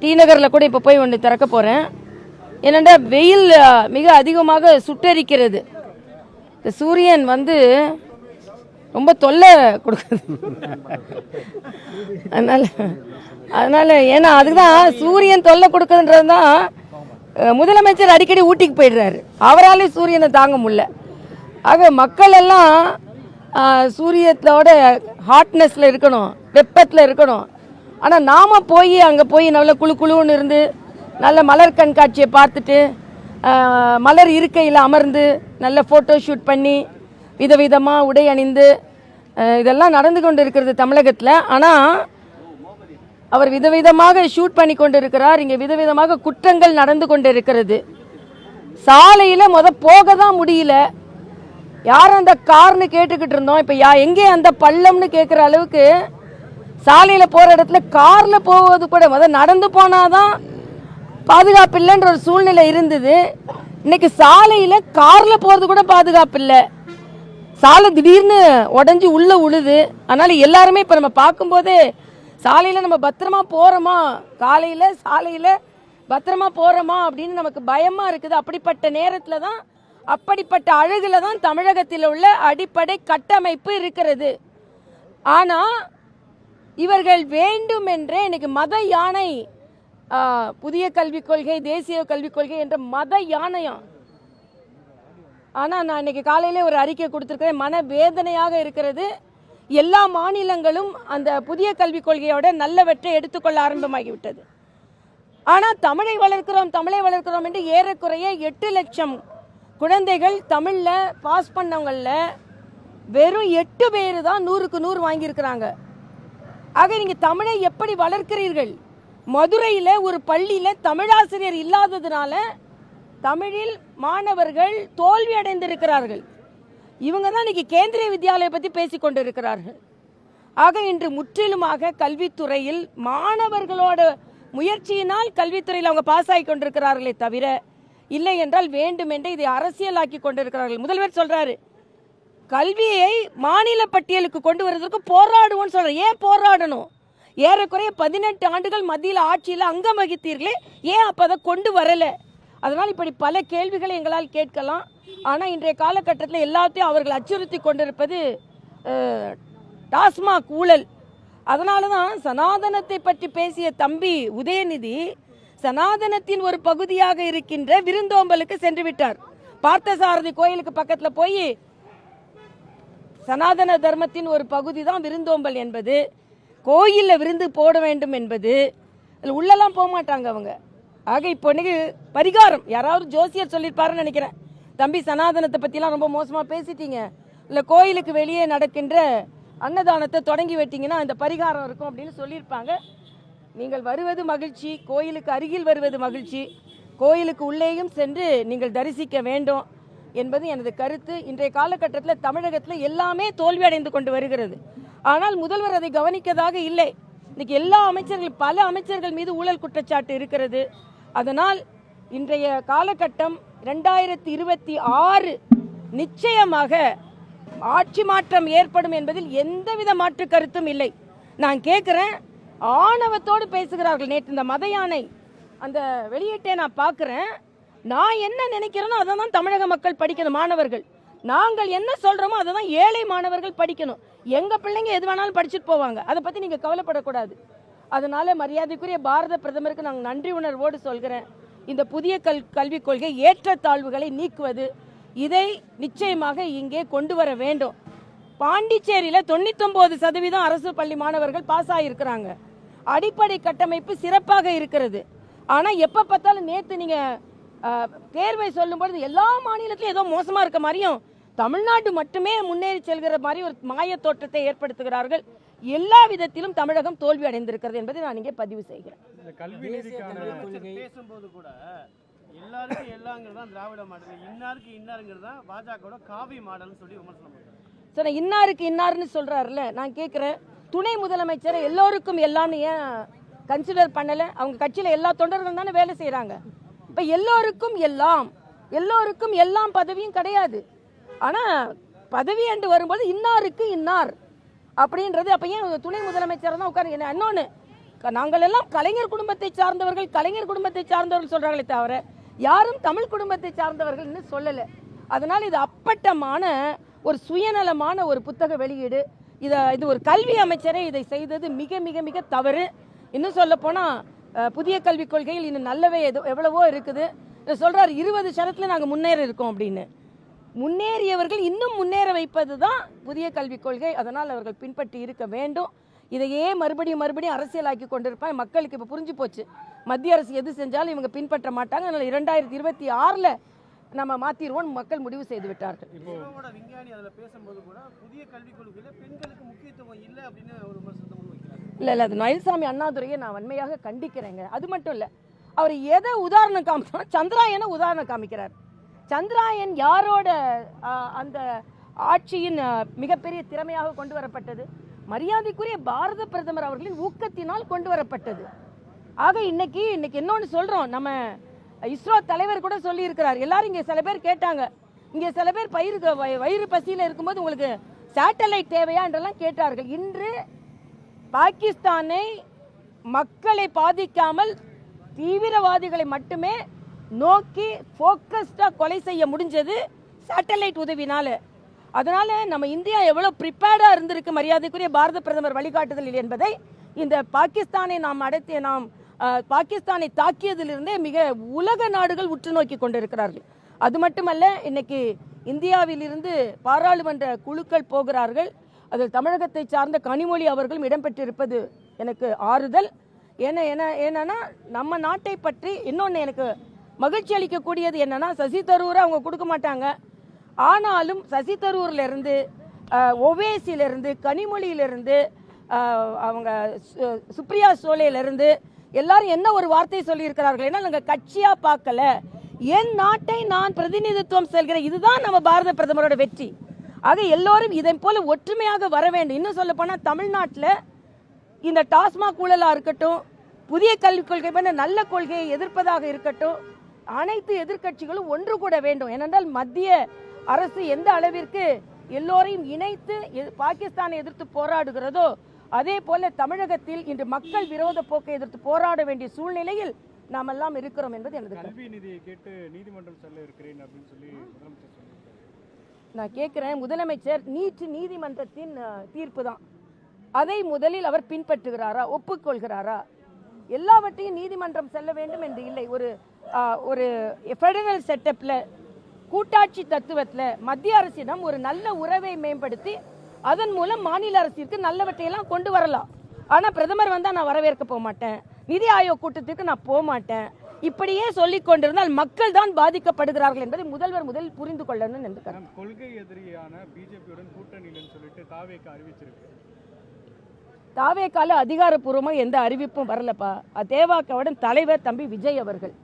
D நகரில் கூட இப்போ போய் ஒன்று திறக்க போகிறேன் என்னென்னா வெயில் மிக அதிகமாக சுட்டரிக்கிறது. இந்த சூரியன் வந்து ரொம்ப தொல்லை கொடுக்குது. அதனால் அதனால் ஏன்னா அதுக்கு தான் சூரியன் தொல்லை கொடுக்குதுன்றது தான் முதலமைச்சர் அடிக்கடி ஊட்டிக்கு போயிடுறாரு. அவராலே சூரியனை தாங்க முடியல. ஆக மக்கள் எல்லாம் சூரியத்தோட ஹாட்னஸில் இருக்கணும் வெப்பத்தில் இருக்கணும். ஆனால் நாம் போய் அங்கே போய் நல்ல குளு குழுன்னு இருந்து நல்ல மலர் கண்காட்சியை பார்த்துட்டு மலர் இருக்கையில் அமர்ந்து நல்ல ஃபோட்டோ ஷூட் பண்ணி விதவிதமாக உடை அணிந்து இதெல்லாம் நடந்து கொண்டு இருக்கிறது தமிழகத்தில். ஆனால் அவர் விதவிதமாக ஷூட் பண்ணி கொண்டு இருக்கிறார் இங்கே விதவிதமாக குற்றங்கள் நடந்து கொண்டு இருக்கிறது சாலையில் முத போக தான் முடியல. யார் அந்த கார்னு கேட்டுக்கிட்டு இருந்தோம். இப்போ யா எங்கே அந்த பள்ளம்னு கேட்குற அளவுக்கு சாலையில் போகிற இடத்துல காரில் போவது கூட முதல் நடந்து போனால் தான் பாதுகாப்பு இல்லைன்ற ஒரு சூழ்நிலை இருந்தது. இன்னைக்கு சாலையில் காரில் போகிறது கூட பாதுகாப்பு இல்லை சாலை திடீர்னு உடஞ்சி உள்ளே உழுது. அதனால் எல்லாருமே இப்போ நம்ம பார்க்கும்போதே சாலையில் நம்ம பத்திரமா போகிறோமா காலையில் சாலையில் பத்திரமா போகிறோமா அப்படின்னு நமக்கு பயமாக இருக்குது. அப்படிப்பட்ட நேரத்தில் தான் அப்படிப்பட்ட அழகில் தான் தமிழகத்தில் உள்ள அடிப்படை கட்டமைப்பு இருக்கிறது. ஆனால் இவர்கள் வேண்டுமென்றே எனக்கு மத யானை புதிய கல்விக் கொள்கை தேசிய கல்விக் கொள்கை என்ற மத யானையம் ஆனால் நான் இன்னைக்கு காலையிலே ஒரு அறிக்கை கொடுத்துருக்கிறேன். மன வேதனையாக இருக்கிறது. எல்லா மாநிலங்களும் அந்த புதிய கல்விக் கொள்கையோட நல்லவற்றை எடுத்துக்கொள்ள ஆரம்பமாகிவிட்டது. ஆனால் தமிழை வளர்க்கிறோம் தமிழை வளர்க்கிறோம் என்று ஏறக்குறைய எட்டு லட்சம் குழந்தைகள் தமிழில் பாஸ் பண்ணவங்களில் வெறும் எட்டு பேர் தான் நூறுக்கு நூறு வாங்கியிருக்கிறாங்க. ஆக நீங்கள் தமிழை எப்படி வளர்க்கிறீர்கள்? மதுரையில் ஒரு பள்ளியில் தமிழாசிரியர் இல்லாததுனால தமிழில் மாணவர்கள் தோல்வி அடைந்திருக்கிறார்கள். இவங்க தான் இன்னைக்கு கேந்திரிய வித்யாலயை பற்றி பேசிக்கொண்டிருக்கிறார்கள் ஆக இன்று முற்றிலுமாக கல்வித்துறையில் மாணவர்களோட முயற்சியினால் கல்வித்துறையில் அவங்க பாஸ் ஆகி கொண்டிருக்கிறார்களே தவிர இல்லை என்றால் வேண்டுமென்றே இதை அரசியலாக்கி கொண்டிருக்கிறார்கள். முதல்வர் சொல்றாரு கல்வியை மாநில பட்டியலுக்கு கொண்டு வருவதற்கு போராடுவோம்னு சொல்கிறேன் ஏன் போராடணும்? ஏறக்குறைய பதினெட்டு ஆண்டுகள் மத்தியில் ஆட்சியில் அங்கம் வகித்தீர்களே ஏன் அப்போ அதை கொண்டு வரலை? அதனால் இப்படி பல கேள்விகளை எங்களால் கேட்கலாம். ஆனால் இன்றைய காலகட்டத்தில் எல்லாத்தையும் அவர்கள் அச்சுறுத்தி கொண்டிருப்பது டாஸ்மாக் ஊழல். அதனால தான் சனாதனத்தை பற்றி பேசிய தம்பி உதயநிதி சனாதனத்தின் ஒரு பகுதியாக இருக்கின்ற விருந்தோம்பலுக்கு சென்று விட்டார். பார்த்தசாரதி கோயிலுக்கு பக்கத்தில் போய் சனாதன தர்மத்தின் ஒரு பகுதி தான் விருந்தோம்பல் என்பது. கோயிலில் விருந்து போட வேண்டும் என்பது. அதில் உள்ளெல்லாம் போக மாட்டாங்க அவங்க. ஆக இப்போ இன்னைக்கு பரிகாரம். யாராவது ஜோசியர் சொல்லியிருப்பாருன்னு நினைக்கிறேன். தம்பி சனாதனத்தை பற்றிலாம் ரொம்ப மோசமாக பேசிட்டீங்க. இல்லை கோயிலுக்கு வெளியே நடக்கின்ற அன்னதானத்தை தொடங்கி விட்டீங்கன்னா இந்த பரிகாரம் இருக்கும் அப்படின்னு சொல்லியிருப்பாங்க நீங்கள் வருவது மகிழ்ச்சி கோயிலுக்கு அருகில் வருவது மகிழ்ச்சி. கோயிலுக்கு உள்ளேயும் சென்று நீங்கள் தரிசிக்க வேண்டும். என்பது எனது கருத்து. இன்றைய காலகட்டத்தில் தமிழகத்தில் எல்லாமே தோல்வி அடைந்து கொண்டு வருகிறது. ஆனால் முதல்வர் அதை கவனிக்கதாக இல்லை. இன்னைக்கு எல்லா அமைச்சர்கள் பல அமைச்சர்கள் மீது ஊழல் குற்றச்சாட்டு இருக்கிறது. அதனால் இன்றைய காலகட்டம் ரெண்டாயிரத்தி இருபத்தி ஆறு நிச்சயமாக ஆட்சி மாற்றம் ஏற்படும் என்பதில் எந்தவித மாற்று கருத்தும் இல்லை. நான் கேட்குறேன் ஆணவத்தோடு பேசுகிறார்கள் நேற்று இந்த மத யானை. அந்த வெளியீட்டை நான் பார்க்குறேன் நான் என்ன நினைக்கிறேனோ அதை தான் தமிழக மக்கள் படிக்கணும் மாணவர்கள். நாங்கள் என்ன சொல்கிறோமோ அதை தான் ஏழை மாணவர்கள் படிக்கணும். எங்கள் பிள்ளைங்க எது வேணாலும் படிச்சுட்டு போவாங்க. அதை பற்றி நீங்கள் கவலைப்படக்கூடாது. அதனால மரியாதைக்குரிய பாரத பிரதமருக்கு நாங்கள் நன்றி உணர்வோடு சொல்கிறேன். இந்த புதிய கல் கல்விக் கொள்கை ஏற்றத்தாழ்வுகளை நீக்குவது இதை நிச்சயமாக இங்கே கொண்டு வர வேண்டும். பாண்டிச்சேரியில் தொண்ணூத்தொம்பது சதவீதம் அரசு பள்ளி மாணவர்கள் பாஸ் ஆகியிருக்கிறாங்க. அடிப்படை கட்டமைப்பு சிறப்பாக இருக்கிறது. ஆனால் எப்போ பார்த்தாலும் நேற்று நீங்கள் தேர்வை சொல்லும்பொழுது எல்லா மாநிலத்திலும் ஏதோ மோசமாக இருக்க மாதிரியும் தமிழ்நாடு மட்டுமே முன்னேறி செல்கிற மாதிரி ஒரு மாய தோற்றத்தை ஏற்படுத்துகிறார்கள். எல்லா விதத்திலும் தமிழகம் தோல்வி அடைந்திருக்கிறது என்பதை நான் இங்கே பதிவு செய்கிறேன். இந்த கல்வி நிதிக்கான பேசும்போது கூட எல்லாருக்கும் எல்லாங்கிறது தான் திராவிட மாடல். இன்னாருக்கு இன்னாருங்கிறது தான் பாஜகவோட காவி மாடல்னு சொல்லி விமர்சனம் பண்றாங்க. ஸோ நான் இன்னாருக்கு இன்னாருன்னு சொல்கிறாருல நான் கேட்குறேன் துணை முதலமைச்சரை எல்லோருக்கும் எல்லாம்னு ஏன் கன்சிடர் பண்ணலை? அவங்க கட்சியில் எல்லா தொண்டர்களும் தானே வேலை செய்கிறாங்க இப்போ எல்லோருக்கும் எல்லாம் எல்லோருக்கும் எல்லாம் பதவியும் கிடையாது. ஆனால் பதவி என்று வரும்போது இன்னாருக்கு இன்னார் அப்படின்றது அப்போ ஏன் துணை முதலமைச்சர் தான் உட்காரு என்ன இன்னொன்று நாங்கள் எல்லாம் கலைஞர் குடும்பத்தை சார்ந்தவர்கள் கலைஞர் குடும்பத்தை சார்ந்தவர்கள் சொல்றாங்களே தவிர யாரும் தமிழ் குடும்பத்தை சார்ந்தவர்கள்னு சொல்லலை. அதனால இது அப்பட்டமான ஒரு சுயநலமான ஒரு புத்தக வெளியீடு. இதை இது ஒரு கல்வி அமைச்சரே இதை செய்தது மிக மிக மிக தவறு. இன்னும் சொல்ல போனா புதிய கல்விக் கொள்கையில் இன்னும் நல்லவே எது எவ்வளவோ இருக்குது. சொல்கிறார் சொல்றாரு இருபது சதத்துல நாங்கள் முன்னேற இருக்கோம் அப்படின்னு. முன்னேறியவர்கள் இன்னும் முன்னேற வைப்பது தான் புதிய கல்விக் கொள்கை. அதனால் அவர்கள் பின்பற்றி இருக்க வேண்டும். இதையே மறுபடியும் மறுபடியும் அரசியலாக்கி கொண்டிருப்பான் மக்களுக்கு இப்போ புரிஞ்சு போச்சு. மத்திய அரசு எது செஞ்சாலும் இவங்க பின்பற்ற மாட்டாங்க. அதனால் இரண்டாயிரத்தி இருபத்தி ஆறில் நம்ம மாத்திருவோம் மக்கள் முடிவு செய்து விட்டார்கள். விஞ்ஞானி அதில் பேசும்போது கூட புதிய கல்விக் கொள்கையில் பெண்களுக்கு முக்கியத்துவம் இல்லை அப்படின்னு ஒரு விமர்சனத்தை இல்லை இல்லை அது நயல்சாமி அண்ணாதுரையை நான் வன்மையாக கண்டிக்கிறேங்க. அது மட்டும் இல்லை அவர் எதை உதாரணம் காமிச்சா சந்திராயனை உதாரணம் காமிக்கிறார். சந்திராயன் யாரோட அந்த ஆட்சியின் மிகப்பெரிய திறமையாக கொண்டு வரப்பட்டது? மரியாதைக்குரிய பாரத பிரதமர் அவர்களின் ஊக்கத்தினால் கொண்டு வரப்பட்டது. ஆக இன்னைக்கு இன்னைக்கு இன்னொன்று சொல்கிறோம் நம்ம இஸ்ரோ தலைவர் கூட சொல்லியிருக்கிறார். எல்லாரும் இங்கே சில பேர் கேட்டாங்க. இங்கே சில பேர் பயிர் வய- வயிறு பசியில் இருக்கும்போது உங்களுக்கு சேட்டலைட் தேவையான்றெல்லாம் கேட்டார்கள். இன்று பாகிஸ்தானை மக்களை பாதிக்காமல் தீவிரவாதிகளை மட்டுமே நோக்கி ஃபோக்கஸ்டாக கொலை செய்ய முடிஞ்சது சேட்டலைட் உதவினால. அதனால நம்ம இந்தியா எவ்வளோ ப்ரிப்பேர்டாக இருந்திருக்கு மரியாதைக்குரிய பாரத பிரதமர் வழிகாட்டுதல் என்பதை இந்த பாகிஸ்தானை நாம் அடைத்திய நாம் பாகிஸ்தானை தாக்கியதிலிருந்தே மிக உலக நாடுகள் உற்று நோக்கி கொண்டிருக்கிறார்கள். அது மட்டுமல்ல இன்னைக்கு இந்தியாவிலிருந்து பாராளுமன்ற குழுக்கள் போகிறார்கள். அதில் தமிழகத்தை சார்ந்த கனிமொழி அவர்களும் இடம்பெற்றிருப்பது எனக்கு ஆறுதல். ஏன்னா என்ன என்னன்னா நம்ம நாட்டை பற்றி இன்னொன்று எனக்கு மகிழ்ச்சி அளிக்கக்கூடியது என்னன்னா சசி தரூரை அவங்க கொடுக்க மாட்டாங்க. ஆனாலும் சசி தரூர்லேருந்து ஒவேசிலிருந்து கனிமொழியிலிருந்து அவங்க சு- சுப்ரியா சோலையிலிருந்து எல்லாரும் என்ன ஒரு வார்த்தை சொல்லியிருக்கிறார்கள் ஏன்னா நாங்கள் கட்சியாக பார்க்கல. என் நாட்டை நான் பிரதிநிதித்துவம் செல்கிறேன் இதுதான் நம்ம பாரத பிரதமரோட வெற்றி. ஆக எல்லோரும் இதை போல ஒற்றுமையாக வர வேண்டும். இன்னும் சொல்ல போனால் தமிழ்நாட்டில் இந்த டாஸ்மாக் ஊழலாக இருக்கட்டும் புதிய கல்விக் கொள்கை பண்ண நல்ல கொள்கையை எதிர்ப்பதாக இருக்கட்டும் அனைத்து எதிர்க்கட்சிகளும் ஒன்று கூட வேண்டும். ஏனென்றால் மத்திய அரசு எந்த அளவிற்கு எல்லோரையும் இணைத்து பாகிஸ்தானை எதிர்த்து போராடுகிறதோ அதே போல தமிழகத்தில் இன்று மக்கள் விரோத போக்கை எதிர்த்து போராட வேண்டிய சூழ்நிலையில் நாம் எல்லாம் இருக்கிறோம் என்பது எனது கல்வி நிதியை கேட்டு நீதிமன்றம் செல்ல இருக்கிறேன் அப்படின்னு சொல்லி முதலமைச்சர் நான் கேட்குறேன் முதலமைச்சர் நீட்டு நீதிமன்றத்தின் தீர்ப்பு தான் அதை முதலில் அவர் பின்பற்றுகிறாரா? ஒப்புக்கொள்கிறாரா? எல்லாவற்றையும் நீதிமன்றம் செல்ல வேண்டும் என்று இல்லை. ஒரு ஒரு ஃபெடரல் செட்டப்பில் கூட்டாட்சி தத்துவத்தில் மத்திய அரசிடம் ஒரு நல்ல உறவை மேம்படுத்தி அதன் மூலம் மாநில அரசிற்கு நல்லவற்றையெல்லாம் கொண்டு வரலாம். ஆனால் பிரதமர் வந்தால் நான் வரவேற்க போக மாட்டேன் நிதி ஆயோக் கூட்டத்திற்கு நான் போக மாட்டேன் இப்படியே சொல்லிக் கொண்டிருந்தால் மக்கள் தான் பாதிக்கப்படுகிறார்கள் என்பதை முதல்வர் முதலில் புரிந்து கொள்ளணும் என்று கொள்கை எதிரியான பிஜேபியுடன் கூட்டணியில்னு சொல்லிட்டு தாவேக்கு அறிவிச்சிருக்கு. தாவேக்கால அதிகாரப்பூர்வமா எந்த அறிவிப்பும் வரலப்பா. தேவாக்காவோட தலைவர் தம்பி விஜய் அவர்கள்.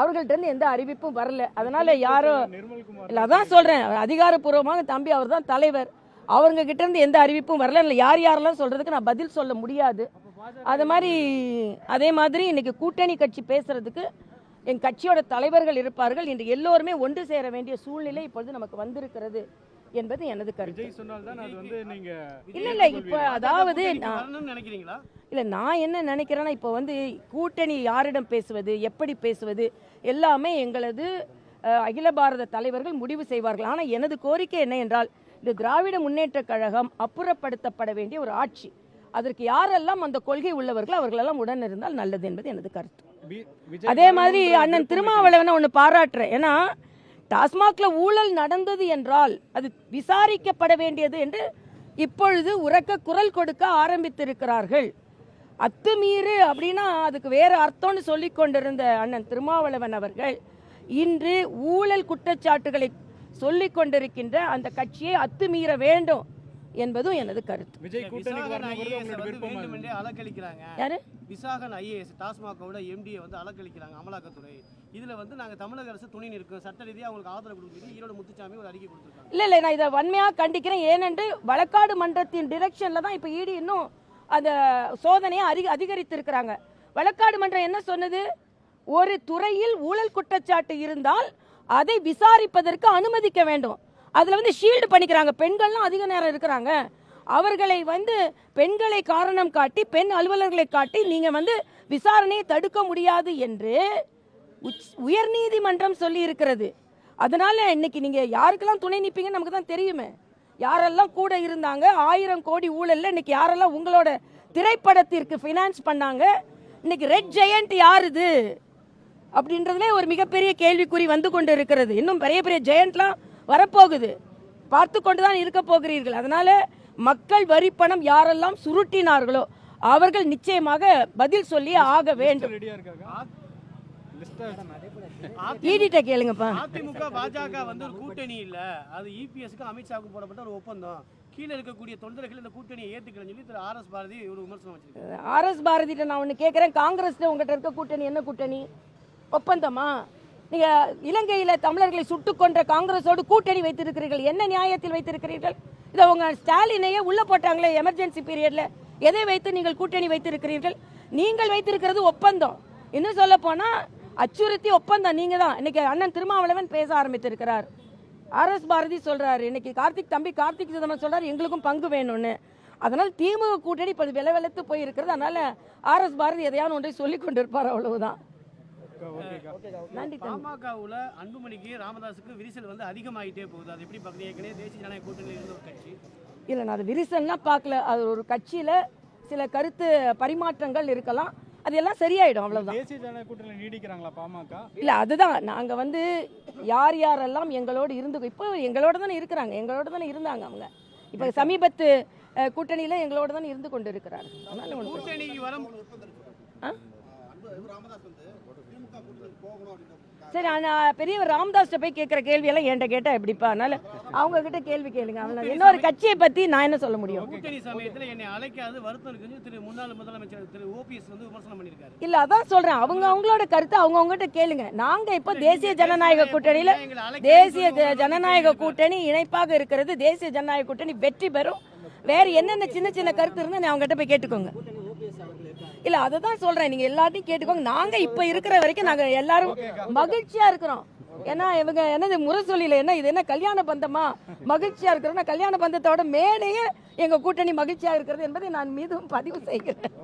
அவர்கள்ட்ட இருந்து எந்த அறிவிப்பும் வரல. அதனால யாரோ நிர்மல்குமார் இல்ல அதான் சொல்றேன். அதிகாரப்பூர்வமாக தம்பி அவர் தான் தலைவர். அவங்க கிட்ட இருந்து எந்த அறிவிப்பும் வரல. இல்லை யார் யாரெல்லாம் சொல்றதுக்கு நான் பதில் சொல்ல முடியாது. அது மாதிரி அதே மாதிரி இன்னைக்கு கூட்டணி கட்சி பேசுறதுக்கு என் கட்சியோட தலைவர்கள் இருப்பார்கள். இன்று எல்லோருமே ஒன்று சேர வேண்டிய சூழ்நிலை இப்பொழுது நமக்கு வந்திருக்கிறது என்பது எனது கருத்து. இல்ல இல்ல இப்ப அதாவது இல்ல நான் என்ன நினைக்கிறேன்னா இப்போ வந்து கூட்டணி யாரிடம் பேசுவது எப்படி பேசுவது எல்லாமே எங்களது அகில பாரத தலைவர்கள் முடிவு செய்வார்கள். ஆனால் எனது கோரிக்கை என்ன என்றால் இந்த திராவிட முன்னேற்ற கழகம் அப்புறப்படுத்தப்பட வேண்டிய ஒரு ஆட்சி. அதற்கு யாரெல்லாம் அந்த கொள்கை உள்ளவர்களோ அவர்களெல்லாம் உடன் இருந்தால் நல்லது என்பது எனது கருத்து. அதே மாதிரி அண்ணன் திருமாவளவனை ஒன்று பாராட்டுறேன். ஏன்னா டாஸ்மாக்ல ஊழல் நடந்தது என்றால் அது விசாரிக்கப்பட வேண்டியது என்று இப்பொழுது உரக்க குரல் கொடுக்க ஆரம்பித்திருக்கிறார்கள். அத்துமீறு அப்படின்னா அதுக்கு வேற அர்த்தம்னு சொல்லி கொண்டிருந்த அண்ணன் திருமாவளவன் அவர்கள் இன்று ஊழல் குற்றச்சாட்டுகளை சொல்லிக் கொண்டிருக்கின்ற அந்த கட்சியை அத்துமீற வேண்டும் என்பதும் எனது கருத்து. விஜய் வேண்டுமென்றே அலக்களிக்கிறாங்க யாரு? விசாகன் ஐஏஎஸ் டாஸ்மாகோட எம்டியை வந்து அலக்களிக்கிறாங்க அமலாக்கத்துறை. இதுல வந்து நாங்க தமிழக அரசு துணை நிற்கும். சட்ட ரீதியா அவங்களுக்கு ஆதரவு கொடுக்குறது ஈரோடு முத்துச்சாமி ஒரு அறிக்கை கொடுத்திருக்காங்க. இல்ல இல்ல நான் இதை வன்மையா கண்டிக்கிறேன். ஏனென்று வழக்காடு மன்றத்தின் டிரெக்ஷன்ல தான் இப்ப ஈடு இன்னும் அந்த சோதனையை அதிக அதிகரித்திருக்கிறாங்க. வழக்காடு மன்றம் என்ன சொன்னது? ஒரு துறையில் ஊழல் குற்றச்சாட்டு இருந்தால் அதை விசாரிப்பதற்கு அனுமதிக்க வேண்டும். அதில் வந்து ஷீல்டு பண்ணிக்கிறாங்க. பெண்கள்லாம் அதிக நேரம் இருக்கிறாங்க. அவர்களை வந்து பெண்களை காரணம் காட்டி பெண் அலுவலர்களை காட்டி நீங்கள் வந்து விசாரணையை தடுக்க முடியாது என்று உச்- உயர்நீதிமன்றம் சொல்லி இருக்கிறது. அதனால் இன்னைக்கு நீங்கள் யாருக்கெல்லாம் துணை நிற்பீங்கன்னு நமக்கு தான் தெரியுமே. யாரெல்லாம் கூட இருந்தாங்க ஆயிரம் கோடி ஊழலில் இன்னைக்கு யாரெல்லாம் உங்களோட திரைப்படத்திற்கு ஃபினான்ஸ் பண்ணாங்க இன்னைக்கு ரெட் ஜெயண்ட் யார் இது? அப்படின்றதுல ஒரு மிகப்பெரிய கேள்விக்குறி வந்து கொண்டு இருக்கிறது. இன்னும் பெரிய பெரிய ஜெயண்ட்லாம் வரப்போகுது. பார்த்து கொண்டு தான் இருக்க போகிறீர்கள். அதனால மக்கள் வரி பணம் யாரெல்லாம் சுருட்டினார்களோ அவர்கள் நிச்சயமாக பதில் சொல்லி ஆக வேண்டும். ஈடிட்ட கேளுங்கப்பா. அதிமுக பாஜக வந்து ஒரு கூட்டணி இல்ல. அது இபிஎஸ்க்கு அமித்ஷாவுக்கு போடப்பட்ட ஒரு ஒப்பந்தம். கீழே இருக்கக்கூடிய தொண்டர்கள் இந்த கூட்டணியை ஏத்துக்கலன்னு சொல்லி திரு ஆர் எஸ் பாரதி ஒரு விமர்சனம் வச்சிருக்காரு. பாரதிட்ட நான் ஒன்று கேட்குறேன் காங்கிரஸ்ல உங்ககிட்ட இருக்க கூட்டணி என்ன கூட்டணி? ஒப்பந்தமா? நீங்க இலங்கையில தமிழர்களை சுட்டுக்கொன்ற காங்கிரஸோடு கூட்டணி வைத்திருக்கிறீர்கள். என்ன நியாயத்தில் வைத்திருக்கிறீர்கள்? இதை உங்க ஸ்டாலினையே உள்ள போட்டாங்களே எமர்ஜென்சி பீரியட்ல எதை வைத்து நீங்கள் கூட்டணி வைத்திருக்கிறீர்கள்? நீங்கள் வைத்திருக்கிறது ஒப்பந்தம். இன்னும் சொல்ல போனா அச்சுறுத்தி ஒப்பந்தம். நீங்க தான். இன்னைக்கு அண்ணன் திருமாவளவன் பேச ஆரம்பித்திருக்கிறார். ஆர்எஸ் பாரதி சொல்றாரு இன்னைக்கு கார்த்திக் தம்பி கார்த்திக் சிதம்பரம் சொல்றாரு எங்களுக்கும் பங்கு வேணும்னு. அதனால் திமுக கூட்டணி இப்போ விலை வெளுத்து போயிருக்கிறது. அதனால ஆர் ஆர்எஸ் பாரதி எதையாவது ஒன்றை சொல்லி கொண்டிருப்பார் அவ்வளவுதான். நன்றி பாமகவுல அன்புமணிக்கு ராமதாஸுக்கு விரிசல் வந்து அதிகமாயிட்டே போகுது. அது எப்படி பார்க்குறீங்க? ஏற்கனவே தேசிய ஜனநாயக கூட்டணியில் இருந்த ஒரு கட்சி. இல்லை நான் அது விரிசல்லாம் பார்க்கல. அது ஒரு கட்சியில சில கருத்து பரிமாற்றங்கள் இருக்கலாம். அது எல்லாம் சரியாயிடும் அவ்வளவுதான். தேசிய ஜனநாயக கூட்டணியில் நீடிக்கிறாங்களா பாமக? இல்ல அதுதான். நாங்க வந்து யார் யாரெல்லாம் எங்களோடு இருந்து இப்போ எங்களோட தானே இருக்கிறாங்க. எங்களோட தானே இருந்தாங்க அவங்க. இப்போ சமீபத்து கூட்டணியில எங்களோட தானே இருந்து கொண்டு இருக்கிறார் அதனால ஒண்ணும் சரி நான் பெரியவர் ராமதாஸ்ட்ட போய் கேட்குற கேள்வியெல்லாம் என்கிட்ட கேட்டா எப்படிப்பா? அதனால அவங்க கிட்ட கேள்வி கேளுங்க. அவன இன்னொரு கட்சியை பத்தி நான் என்ன சொல்ல முடியும்? இல்ல அதான் சொல்றேன். அவங்க அவங்களோட கருத்தை அவங்க அவங்ககிட்ட கேளுங்க. நாங்க இப்ப தேசிய ஜனநாயக கூட்டணியில தேசிய ஜனநாயக கூட்டணி இணைப்பாக இருக்கிறது. தேசிய ஜனநாயக கூட்டணி வெற்றி பெறும். வேற என்னென்ன சின்ன சின்ன கருத்து இருந்தா நீ அவங்க கிட்ட போய் கேட்டுக்கோங்க. இல்ல அதை தான் சொல்றேன். நீங்க எல்லாத்தையும் கேட்டுக்கோங்க. நாங்க இப்ப இருக்கிற வரைக்கும் நாங்க எல்லாரும் மகிழ்ச்சியா இருக்கிறோம். ஏன்னா இவங்க என்னது முரசொலியில என்ன இது? என்ன கல்யாண பந்தமா? மகிழ்ச்சியா இருக்கிறோம் கல்யாண பந்தத்தோட மேலேயே எங்க கூட்டணி மகிழ்ச்சியா இருக்கிறது என்பதை நான் மீதும் பதிவு செய்கிறேன்.